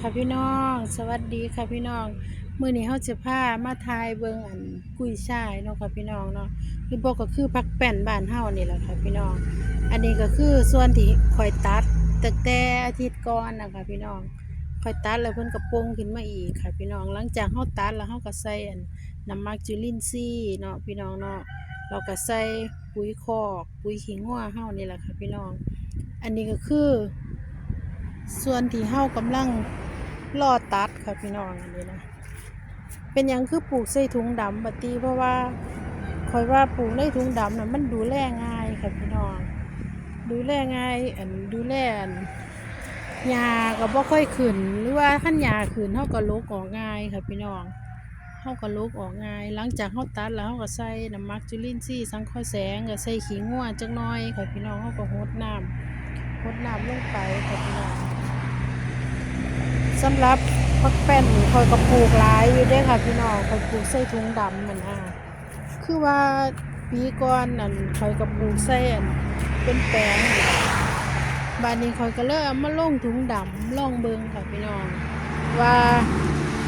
ค่ะพี่น้อง สวัสดีค่ะพี่น้องมื้อนี้เฮาจะพามาทายเบิงอันกุ้ยช่ายเนาะค่ะพี่น้องเนาะคือบอกก็คือผักแป้นบ้านเฮานี่แหละค่ะพี่น้อง อันนี้ก็คือส่วนที่ข่อยตัดตั้งแต่อาทิตย์ก่อนนะคะพี่น้องข่อยตัดแล้วเพิ่นก็ปรงขึ้นมาอีกค่ะพี่น้อง หลังจากเฮาตัดแล้วเฮาก็ใส่อันน้ำมักจุลินทรีย์เนาะพี่น้องเนาะเราก็ใส่ปุ๋ยคอกปุ๋ยขี้งัวเฮานี่แหละค่ะพี่น้อง อันนี้ก็คือ ส่วนที่เฮากำลัง รอตัดค่ะพี่น้องอันนี้นะ เป็นหยังคือปลูกใส่ถุงดำบัตีเพราะว่าคอยว่าปลูกในถุงดำน่ะมันดูแลง่ายค่ะพี่น้อง ดูแลง่ายอันดูแลอันหญ้าก็บ่ค่อยขึ้นหรือว่าขั้นหญ้าขึ้นเฮาก็ลกออกง่ายค่ะพี่น้องเฮาก็ลกออกง่าย หลังจากเฮาตัดแล้วเฮาก็ใส่น้ำมักจุลินทรีย์สังเคราะห์แสงก็ใส่ขี้งัวจักหน่อยค่ะพี่น้องเฮาก็รดน้ำรดน้ำลงไปค่ะพี่น้อง สำหรับพักแป้นนี่คอยกระปลูกหลายอยู่ด้อค่ะพี่น้องคอยปลูกใส่ถุงดำมันอะคือว่าปีก่อนนั่นคอยกระปลูกใส่อันเป็นแปลงบานนี้คอยก็เลยเอามาลงถุงดำล่องเบิงค่ะพี่น้อง ว่า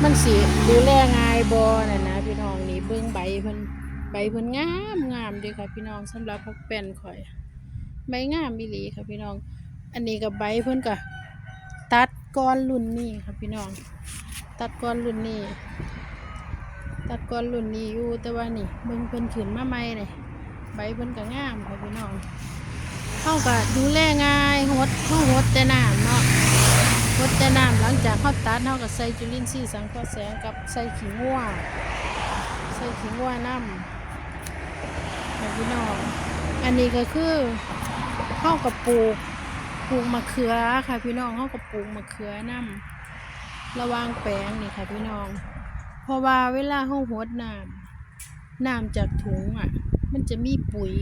มันสิดูแลง่ายบ่น่ะนะพี่น้องนี่เบิงใบเพิ่นใบเพิ่นงามงามด้อค่ะพี่น้องสำหรับพักแป้นคอยใบงามอีหลีค่ะพี่น้อง อันนี้กับใบเพิ่นก็ตัด ก้อนรุ่นนี้ค่ะพี่น้อง ตัดก้อนรุ่นนี้ ตัดก้อนรุ่นนี้อยู่แต่ว่านี่เบิ่งเพิ่นขึ้นมาใหม่นี่ใบเพิ่นก็งามค่ะพี่น้องเฮาก็ดูแลง่ายหดเฮาหดแต่น้ำเนาะหดแต่น้ำหลังจากเฮาตัดเฮาก็ใส่จุลินทรีย์สังเคราะห์แสงกับใส่ขี้งัวใส่ขี้งัวน้ำค่ะพี่น้อง อันนี้ก็คือเข้ากับปลูก ปลูกมะเขือค่ะพี่น้องเข้ากับปลูกมะเขือน้ำระวางแปลงนี่ค่ะพี่น้อง เพราะว่าเวลาเข้าหดน้ำน้ำจากถุงอะ มันจะมีปุ๋ย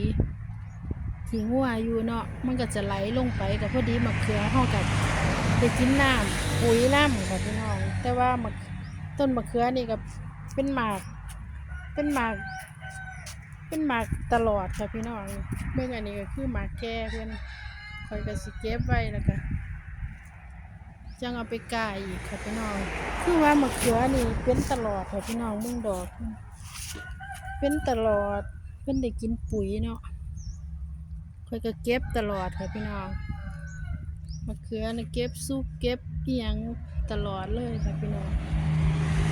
ที่งัวอยู่เนาะมันก็จะไหลลงไปกับพอดีมะเขือเข้ากับไปกินน้ำปุ๋ยน้ำค่ะพี่น้อง แต่ว่ามะต้นมะเขือนี่ก็เป็นหมาก เป็นหมาก เป็นหมากตลอดค่ะพี่น้องเมื่ออันนี้ก็คือหมากแก่เพื่อน คอยก็สิเก็บไว้แล้วก็จังเอาไปกายอีกค่ะพี่น้อง คือว่ามะเขือนี่เป็นตลอดค่ะพี่น้องมึงดอก เป็นตลอดเป็นได้กินปุ๋ยเนาะคอยก็เก็บตลอดค่ะพี่น้องมะเขือนี่เก็บซุปเก็บเอียงตลอดเลยค่ะพี่น้อง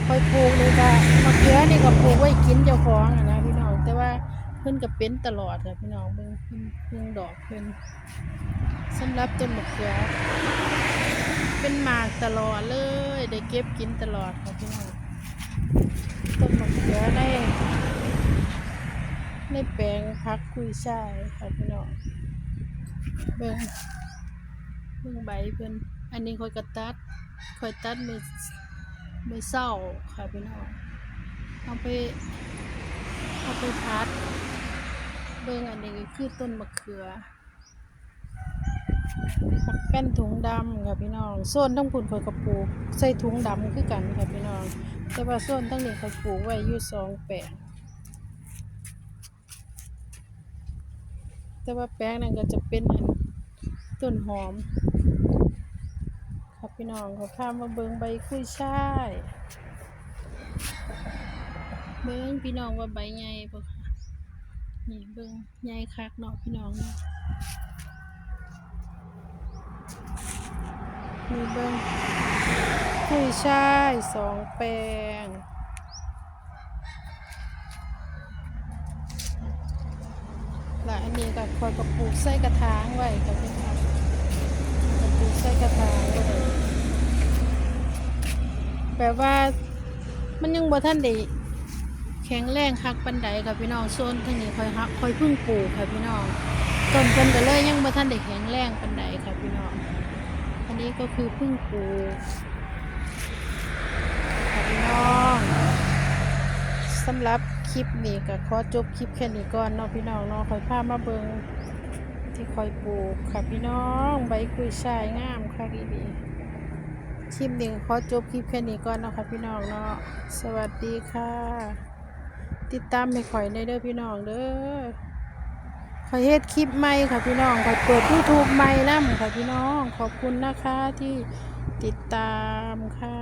คอยปลูกเลยค่ะมะเขือนี่ก็ปลูกไว้กินเจ้าของอะนะพี่น้อง แต่ว่าเพิ่นก็เป็นตลอดค่ะพี่น้องเบิ่งเพิ่นเพิ่งดอกเพิ่นสำหรับต้นมะเขือ เป็นหมากตลอดเลย ได้เก็บกินตลอดค่ะพี่น้องต้นมะเขือในในแปลงพักกุยช่ายค่ะพี่น้องเบิ่งเบิ่งใบเพิ่นอันนี้คอยกระตัดคอยตัดมือมือเศร้าค่ะพี่น้องเอาไปเอาไปพัด เบิ่งอันนี้ก็คือต้นมะเขือผักแป้นถุงดำค่ะพี่น้องโซนทั้งปุ่นคยกระปูกใส่ถุงดำคือกันค่ะพี่น้อง แต่ว่าโซนทั้งนี้คอยปลูกไว้อยู่สองแปลงแต่ว่าแปลงนั้นก็จะเป็นต้นหอม ครับพี่น้องเขาพามาเบิงใบกุ้ยช่าย เบิ้งพี่น้องว่าใบใหญ่ปะ นี่เบิ้งใหญ่คักเนาะพี่น้องเนาะนี่เบิ้งกุ้ยช่ายสองแปลงและอันนี้ก็คอยกระปลูกใส่กระถางไว้ค่ะพี่น้องกระปลูกใส่กระถางไว้แปลว่ามันยังบ่ท่านได้ แข็งแรงคักปันใดค่ะพี่น้องโซนทางนี้คอยฮักคอยพึ่งปลูกค่ะพี่น้องต้นเพิ่นก็เลยยังบ่ท่านได้แข็งแรงปันใดค่ะพี่น้องอันนี้ก็คือพึ่งปลูกค่ะพี่น้องสำหรับคลิปนี้ก็ขอจบคลิปแค่นี้ก่อนเนาะพี่น้องเนาะคอยพามาเบิงที่คอยปลูกค่ะพี่น้องใบกุยช่ายงามค่ะดีดีคลิปนี้ขอจบคลิปแค่นี้ก่อนเนาะค่ะพี่น้องเนาะสวัสดีค่ะ ติดตามให้ข่อยในเด้อพี่น้องเด้อขอยเฮ็ดคลิปใหม่ค่ะพี่น้องขอยเปิดยูทูบใหม่นํค่ะพี่น้อง ขอบคุณนะคะที่ติดตามค่ะ